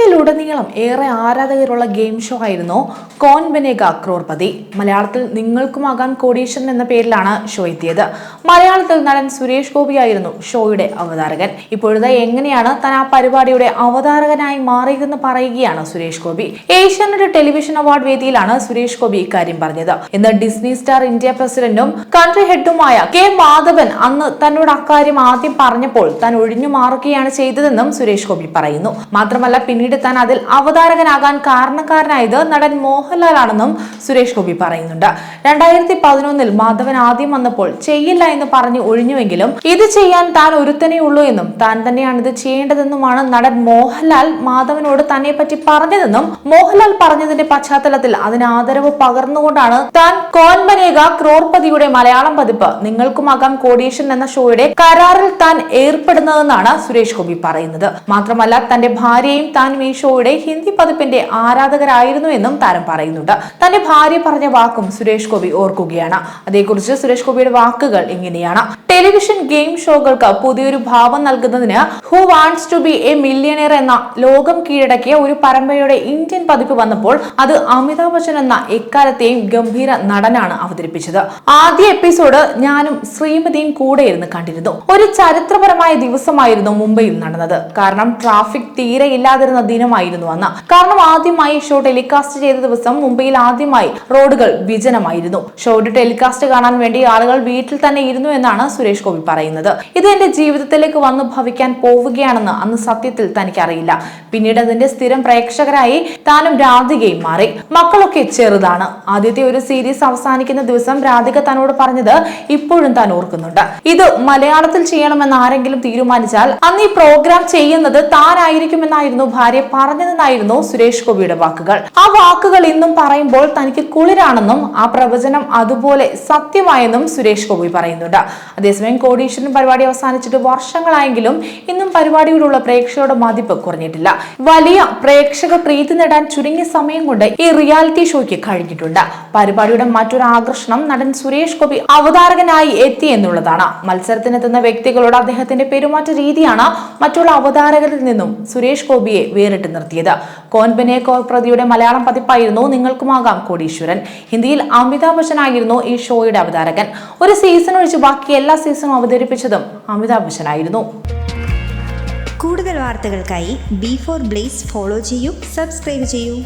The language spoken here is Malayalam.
ഏഷ്യയിലുടനീളം ഏറെ ആരാധകരുള്ള ഗെയിം ഷോ ആയിരുന്നു കോൻ ബനേഗ ക്രോർപതി. മലയാളത്തിൽ നിങ്ങൾക്കുമാകാൻ കോടീശ്വരൻ എന്ന പേരിലാണ് ഷോ എത്തിയത്. മലയാളത്തിൽ നടൻ സുരേഷ് ഗോപി ആയിരുന്നു ഷോയുടെ അവതാരകൻ. ഇപ്പോഴത്തെ എങ്ങനെയാണ് താൻ ആ പരിപാടിയുടെ അവതാരകനായി മാറിയതെന്ന് പറയുകയാണ് സുരേഷ് ഗോപി. ഏഷ്യാനെറ്റ് ടെലിവിഷൻ അവാർഡ് വേദിയിലാണ് സുരേഷ് ഗോപി ഇക്കാര്യം പറഞ്ഞത്. ഇന്ന് ഡിസ്നി സ്റ്റാർ ഇന്ത്യ പ്രസിഡന്റും കൺട്രി ഹെഡുമായ കെ മാധവൻ അന്ന് തന്നോട് അക്കാര്യം ആദ്യം പറഞ്ഞപ്പോൾ താൻ ഒഴിഞ്ഞു മാറുകയാണ് ചെയ്തതെന്നും സുരേഷ് ഗോപി പറയുന്നു. മാത്രമല്ല പിന്നീട് താൻ അതിൽ അവതാരകനാകാൻ കാരണക്കാരനായത് നടൻ മോഹൻലാൽ ആണെന്നും സുരേഷ് ഗോപി പറയുന്നുണ്ട്. രണ്ടായിരത്തി പതിനൊന്നിൽ മാധവൻ ആദ്യം വന്നപ്പോൾ ചെയ്യില്ല എന്ന് പറഞ്ഞു ഒഴിഞ്ഞുവെങ്കിലും ഇത് ചെയ്യാൻ താൻ ഒരുത്തനേ ഉള്ളൂ എന്നും താൻ തന്നെയാണ് ഇത് ചെയ്യേണ്ടതെന്നുമാണ് നടൻ മോഹൻലാൽ മാധവനോട് തന്നെ പറ്റി പറഞ്ഞതെന്നും മോഹൻലാൽ പറഞ്ഞതിന്റെ പശ്ചാത്തലത്തിൽ അതിന് ആദരവ് പകർന്നുകൊണ്ടാണ് താൻ കോൻമനേക ക്രോർപതിയുടെ മലയാളം പതിപ്പ് നിങ്ങൾക്കുമാകാം കോടീശ്വരൻ എന്ന ഷോയുടെ കരാറിൽ താൻ ഏർപ്പെടുന്നതെന്നാണ് സുരേഷ് ഗോപി പറയുന്നത്. മാത്രമല്ല തന്റെ ഭാര്യയും ഈ ഷോയുടെ ഹിന്ദി പതിപ്പിന്റെ ആരാധകരായിരുന്നു എന്നും താരം പറയുന്നുണ്ട്. തന്റെ ഭാര്യ പറഞ്ഞ വാക്കും സുരേഷ് ഗോപി ഓർക്കുകയാണ്. അതേക്കുറിച്ച് സുരേഷ് ഗോപിയുടെ വാക്കുകൾ ഇങ്ങനെയാണ്. ടെലിവിഷൻ ഗെയിം ഷോകൾക്ക് പുതിയൊരു ഭാവം നൽകുന്നതിന് who wants to be a millionaire എന്ന ലോകം കീഴടക്കിയ ഒരു പരമ്പരയുടെ ഇന്ത്യൻ പതിപ്പ് വന്നപ്പോൾ അത് അമിതാഭ് ബച്ചൻ എന്ന എക്കാലത്തെയും ഗംഭീര നടനാണ് അവതരിപ്പിച്ചത്. ആദ്യ എപ്പിസോഡ് ഞാനും ശ്രീമതിയും കൂടെ ഇരുന്ന് കണ്ടിരുന്നു. ഒരു ചരിത്രപരമായ ദിവസമായിരുന്നു മുംബൈയിൽ നടന്നത്. കാരണം ട്രാഫിക് തീരെ ഇല്ലാതിരുന്ന ദിനമായിരുന്നു അന്ന്. കാരണം ആദ്യമായി ഷോ ടെലികാസ്റ്റ് ചെയ്ത ദിവസം മുംബൈയിൽ ആദ്യമായി റോഡുകൾ വിജനമായിരുന്നു. ഷോയുടെ ടെലികാസ്റ്റ് കാണാൻ വേണ്ടി ആളുകൾ വീട്ടിൽ തന്നെ ഇരുന്നു എന്നാണ് സുരേഷ് ഗോപി പറയുന്നത്. ഇത് എന്റെ ജീവിതത്തിലേക്ക് വന്നു ഭവിക്കാൻ പോവുകയാണെന്ന് അന്ന് സത്യത്തിൽ തനിക്കറിയില്ല. പിന്നീട് അതിന്റെ സ്ഥിരം പ്രേക്ഷകരായി താനും രാധികയും മാറി. മക്കളൊക്കെ ചെറുതാണ്. ആദ്യത്തെ ഒരു സീരീസ് അവസാനിക്കുന്ന ദിവസം രാധിക തന്നോട് പറഞ്ഞത് ഇപ്പോഴും താൻ ഓർക്കുന്നുണ്ട്. ഇത് മലയാളത്തിൽ ചെയ്യണമെന്ന് ആരെങ്കിലും തീരുമാനിച്ചാൽ അന്ന് ഈ പ്രോഗ്രാം ചെയ്യുന്നത് താനായിരിക്കുമെന്നായിരുന്നു ഭാര്യ പറഞ്ഞതെന്നായിരുന്നു സുരേഷ് ഗോപിയുടെ വാക്കുകൾ. ആ വാക്കുകൾ ഇന്നും പറയുമ്പോൾ തനിക്ക് കുളിരാണെന്നും ആ പ്രവചനം അതുപോലെ സത്യമായെന്നും സുരേഷ് ഗോപി പറയുന്നുണ്ട്. അതേസമയം കോടീശ്വരൻ പരിപാടി അവസാനിച്ചിട്ട് വർഷങ്ങളായെങ്കിലും ഇന്നും പരിപാടിയോടുള്ള പ്രേക്ഷകരുടെ മതിപ്പ് കുറഞ്ഞിട്ടില്ല. വലിയ പ്രേക്ഷക പ്രീതി നേടാൻ ചുരുങ്ങിയ സമയം കൊണ്ട് ഈ റിയാലിറ്റി ഷോയ്ക്ക് കഴിഞ്ഞിട്ടുണ്ട്. പരിപാടിയുടെ മറ്റൊരു ആകർഷണം നടൻ സുരേഷ് ഗോപി അവതാരകനായി എത്തി എന്നുള്ളതാണ്. മത്സരത്തിനെത്തുന്ന വ്യക്തികളോട് അദ്ദേഹത്തിന്റെ പെരുമാറ്റ രീതിയാണ് മറ്റുള്ള അവതാരകരിൽ നിന്നും സുരേഷ് ഗോപിയെ വേറിട്ട് നിർത്തിയത്. കോൻബനെ പ്രതിയുടെ മലയാളം പതിപ്പായിരുന്നു നിങ്ങൾക്കുമാകാം കോടീശ്വരൻ. ഹിന്ദിയിൽ അമിതാഭ് ബച്ചൻ ആയിരുന്നു ഈ ഷോയുടെ അവതാരകൻ. ഒരു സീസൺ ഒഴിച്ച് ബാക്കി എല്ലാ സീസണും അവതരിപ്പിച്ചതും അമിതാഭ് ബച്ചൻ ആയിരുന്നു കൂടുതൽ വാർത്തകൾക്കായി ബി ഫോർ ബ്ലേസ് ഫോളോ ചെയ്യൂ സബ്സ്ക്രൈബ് ചെയ്യൂ.